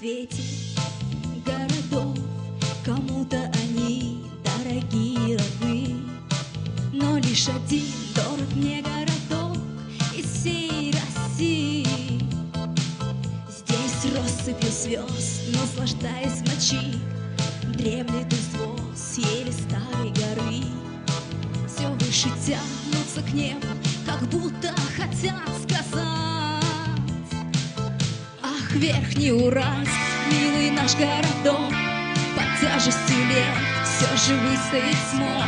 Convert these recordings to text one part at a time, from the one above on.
свете городов Кому-то они дорогие рабы Но лишь один дорог мне городок из всей России. Здесь россыпью звезд, наслаждаясь ночи Дремлет извоз еле старой горы. Все выше тянутся к небу, как будто хотят сказать Верхний Уральск, милый наш городок, Под тяжестью лет все же выстоит смог.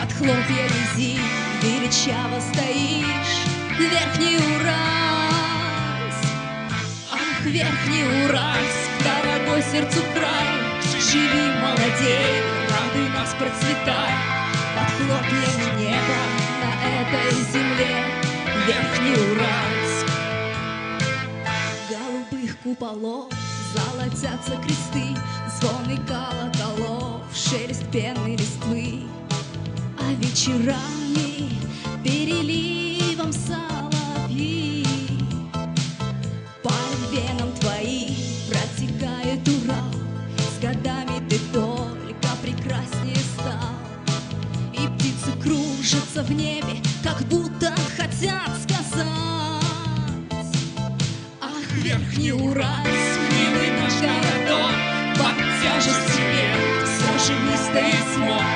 Под хлопья резин величаво стоишь, Верхний Уральск. Ах, Верхний Уральск, дорогой сердцу край, Живи, молодей, радуй нас, процветай, Под хлопьями неба Куполов золотятся кресты, Звоны колоколов, шелест пенной листвы, А вечерами переливом соловьи По венам твоим протекает Урал, С годами ты только прекраснее стал, И птицы кружатся в небе, как будто хотят сказать Верхний Уральск, милый наш городок, Под тяжестью лет выстоит смог.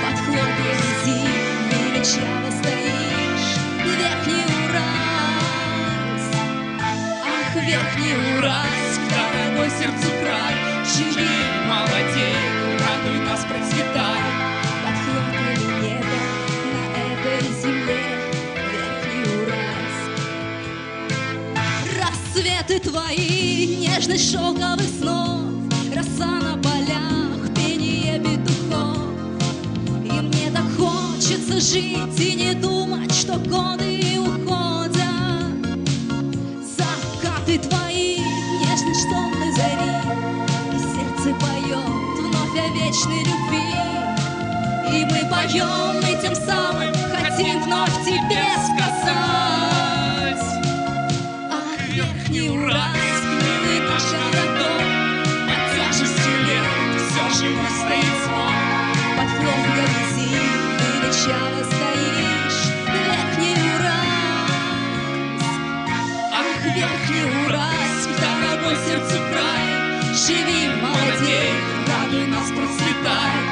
Под хлопьями зим величаво стоишь, Верхний Уральск. Ах, Верхний Уральск, дорогой сердцу край, Живи, Рассветы твои, нежность шелковых снов, Роса на полях, пение петухов. И мне так хочется жить и не думать, что годы уходят. Закаты твои, нежность сонной зари, И сердце поет вновь о вечной любви. И мы поем, и тем самым хотим вновь тебе Божьему стыдству Под кровью вези величаво стоишь. Верхний Урал. Ах, верхний ураз, дорогой сердцу край Живи, молодей, радуй нас, процветай.